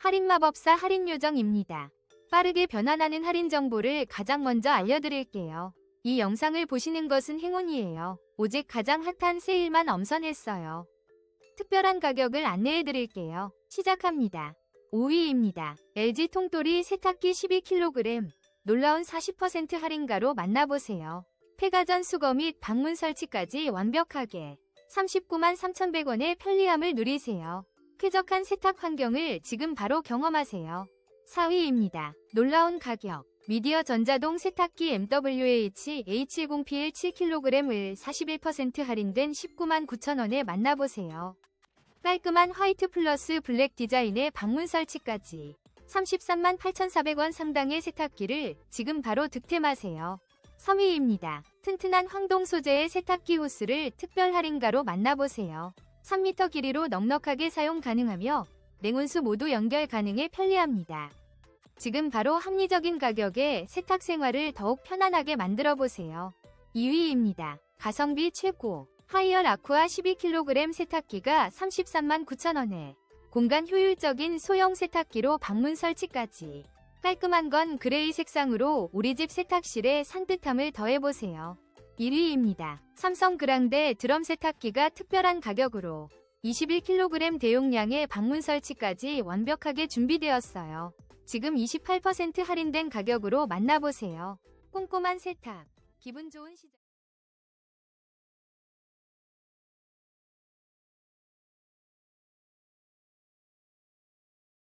할인 마법사 할인 요정입니다. 빠르게 변환하는 할인 정보를 가장 먼저 알려드릴게요. 이 영상을 보시는 것은 행운이에요. 오직 가장 핫한 세일만 엄선했어요. 특별한 가격을 안내해드릴게요. 시작합니다. 5위입니다. LG 통돌이 세탁기 12kg. 놀라운 40% 할인가로 만나보세요. 폐가전 수거 및 방문 설치까지 완벽하게 39만 3,100원의 편리함을 누리세요. 쾌적한 세탁 환경을 지금 바로 경험하세요. 4위입니다. 놀라운 가격. 미디어 전자동 세탁기 MWH A70PL 7kg을 41% 할인된 19만 9천원에 만나보세요. 깔끔한 화이트 플러스 블랙 디자인의 방문 설치까지 33만 8,400원 상당의 세탁기를 지금 바로 득템하세요. 3위입니다. 튼튼한 황동 소재의 세탁기 호스를 특별 할인가로 만나보세요. 3m 길이로 넉넉하게 사용 가능하며 냉온수 모두 연결 가능해 편리합니다. 지금 바로 합리적인 가격에 세탁 생활을 더욱 편안하게 만들어 보세요. 2위입니다. 가성비 최고. 하이얼 아쿠아 12kg 세탁기가 33만 9천원에 공간 효율적인 소형 세탁기로 방문 설치까지 깔끔한 건 그레이 색상으로 우리 집 세탁실에 산뜻함을 더해보세요. 1위입니다. 삼성 그랑데 드럼 세탁기가 특별한 가격으로 21kg 대용량의 방문 설치까지 완벽하게 준비되었어요. 지금 28% 할인된 가격으로 만나보세요. 꼼꼼한 세탁, 기분 좋은 시작.